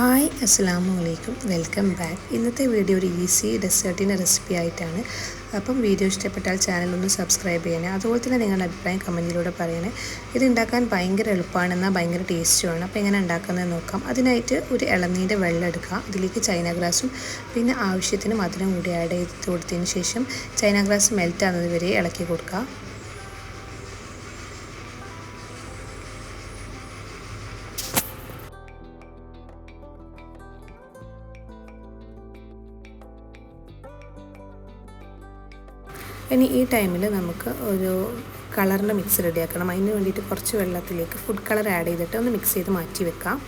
Hi അസ്സലാമു അലൈക്കും. Welcome back. ഇന്നത്തെ വീഡിയോ ഒരു ഈസി ഡെസേർട്ടിന്റെ റെസിപ്പി ആയിട്ടാണ്. അപ്പം വീഡിയോ ഇഷ്ടപ്പെട്ടാൽ ചാനൽ ഒന്ന് സബ്സ്ക്രൈബ് ചെയ്യണേ. അതുപോലെ തന്നെ നിങ്ങളുടെ അഭിപ്രായം കമന്റിലൂടെ പറയണേ. ഇത് ഉണ്ടാക്കാൻ ഭയങ്കര എളുപ്പമാണ് എന്നാൽ ഭയങ്കര ടേസ്റ്റുമാണ്. അപ്പോൾ എങ്ങനെ ഉണ്ടാക്കുന്നത് നോക്കാം. അതിനായിട്ട് ഒരു ഇളനീന്റെ വെള്ളം എടുക്കുക. അതിലേക്ക് ചൈന ഗ്രാസും പിന്നെ ആവശ്യത്തിന് മധുരം കൂടി ആഡ് ചെയ്ത് കൊടുത്തതിന് ശേഷം ചൈന ഗ്രാസ് മെൽറ്റ് ആകുന്നത് വരെ ഇളക്കി കൊടുക്കുക. ഇനി ഈ ടൈമിൽ നമുക്ക് ഒരു കളറിന്റെ മിക്സ് റെഡിയാക്കണം. അതിന് വേണ്ടിയിട്ട് കുറച്ച് വെള്ളത്തിലേക്ക് ഫുഡ് കളർ ആഡ് ചെയ്തിട്ട് ഒന്ന് മിക്സ് ചെയ്ത് മാറ്റി വെക്കാം.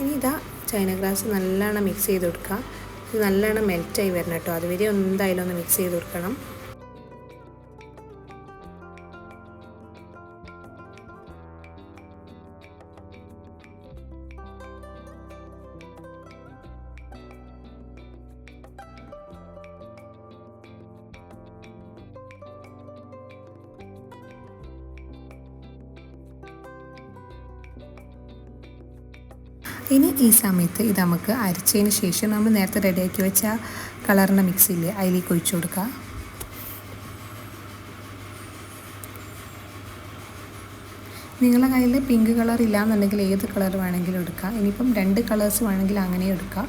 ഇനി ഇതാ ചൈന ഗ്രാസ് നല്ലോണം മിക്സ് ചെയ്ത് കൊടുക്കുക ഇത് നല്ലോണം മെൽറ്റായി വരണം കേട്ടോ. അതുവരെ എന്തായാലും ഒന്ന് മിക്സ് ചെയ്ത് കൊടുക്കണം. ഇനി ഈ സമയത്ത് ഇത് നമുക്ക് അരിച്ചതിന് ശേഷം നമ്മൾ നേരത്തെ റെഡിയാക്കി വെച്ച കളറിന്റെ മിക്സ് ഇല്ലേ അതിലേക്ക് ഒഴിച്ചു കൊടുക്കുക. നിങ്ങളുടെ കയ്യിൽ പിങ്ക് കളർ ഇല്ലാന്നുണ്ടെങ്കിൽ ഏത് കളർ വേണമെങ്കിലും എടുക്കാം. ഇനിയിപ്പം രണ്ട് കളേഴ്സ് വേണമെങ്കിൽ അങ്ങനെ എടുക്കാം.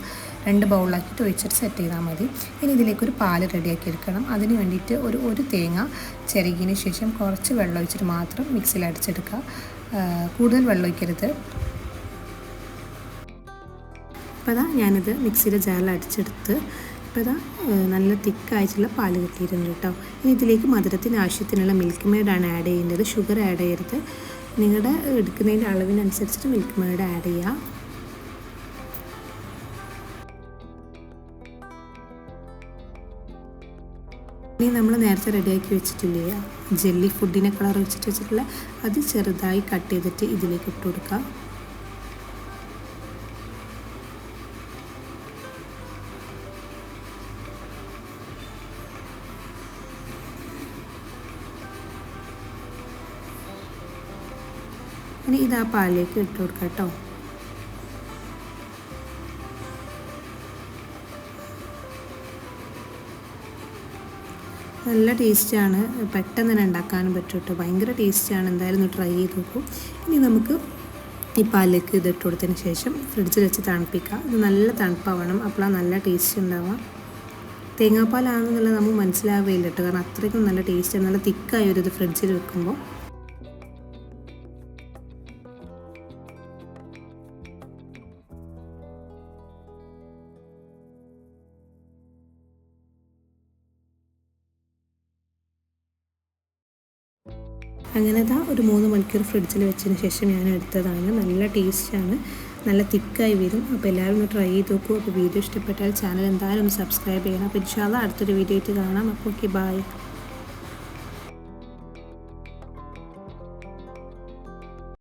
രണ്ട് ബൗളാക്കിയിട്ട് ഒഴിച്ചിട്ട് സെറ്റ് ചെയ്താൽ മതി. ഇനി ഇതിലേക്കൊരു പാൽ റെഡിയാക്കി എടുക്കണം. അതിന് വേണ്ടിയിട്ട് ഒരു ഒരു തേങ്ങ ചിരകിന് ശേഷം കുറച്ച് വെള്ളം ഒഴിച്ചിട്ട് മാത്രം മിക്സിയിൽ അടിച്ചെടുക്കുക. കൂടുതൽ വെള്ളം ഒഴിക്കരുത്. അപ്പോൾ ഇതാ ഞാനിത് മിക്സിയുടെ ജാറിൽ അടിച്ചെടുത്ത് ഇപ്പോൾ ഇതാ നല്ല തിക്കായിട്ടുള്ള പാൽ കിട്ടിയിട്ടുണ്ട് കേട്ടോ. ഇനി ഇതിലേക്ക് മധുരത്തിന് ആവശ്യത്തിനുള്ള മിൽക്ക് മെയ്ഡാണ് ആഡ് ചെയ്യേണ്ടത് ഷുഗർ ആഡ് ചെയ്യരുത്. നിങ്ങളുടെ എടുക്കുന്നതിന്റെ അളവിനനുസരിച്ചിട്ട് മിൽക്ക് മെയ്ഡ് ആഡ് ചെയ്യുക ഇനി നമ്മൾ നേരത്തെ റെഡിയാക്കി വെച്ചിട്ടില്ലേ? ജെല്ലി ഫുഡിനെ കളർ വെച്ചിട്ട് വെച്ചിട്ടുള്ള അത് ചെറുതായി കട്ട് ചെയ്തിട്ട് ഇതിലേക്ക് ഇട്ട് കൊടുക്കുക ഇനി ഇത് ആ പാലിലേക്ക് ഇട്ട് കൊടുക്കാം കേട്ടോ. നല്ല ടേസ്റ്റാണ് പെട്ടെന്ന് തന്നെ ഉണ്ടാക്കാനും പറ്റും കേട്ടോ. ഭയങ്കര ടേസ്റ്റാണ് എന്തായാലും ഒന്ന് ട്രൈ ചെയ്ത് നോക്കും. ഇനി നമുക്ക് ഈ പാലിലേക്ക് ഇത് ഇട്ട് കൊടുത്തതിന് ശേഷം ഫ്രിഡ്ജിൽ വെച്ച് തണുപ്പിക്കുക ഇത് നല്ല തണുപ്പാവണം. അപ്പോഴാണ് നല്ല ടേസ്റ്റ് ഉണ്ടാവുക. തേങ്ങാപ്പാലാണെന്നുള്ളത് നമുക്ക് മനസ്സിലാവുകയില്ല കേട്ടോ. കാരണം അത്രയ്ക്കും നല്ല ടേസ്റ്റ് നല്ല തിക്കായി ഒരു ഇത് ഫ്രിഡ്ജിൽ വെക്കുമ്പോൾ. അങ്ങനെ ഇതാ ഒരു മൂന്ന് മണിക്കൂർ ഫ്രിഡ്ജിൽ വെച്ചതിന് ശേഷം ഞാൻ എടുത്തതാണ്. നല്ല ടേസ്റ്റാണ് നല്ല തിക്കായി വരും. അപ്പോൾ എല്ലാവരും ഒന്ന് ട്രൈ ചെയ്ത് നോക്കൂ. അപ്പോൾ വീഡിയോ ഇഷ്ടപ്പെട്ടാൽ ചാനൽ എന്തായാലും സബ്സ്ക്രൈബ് ചെയ്യണം. അപ്പോൾ ഇൻഷാല്ല അടുത്തൊരു വീഡിയോ ആയിട്ട് കാണാം. അപ്പോൾ ഓക്കെ ബായ്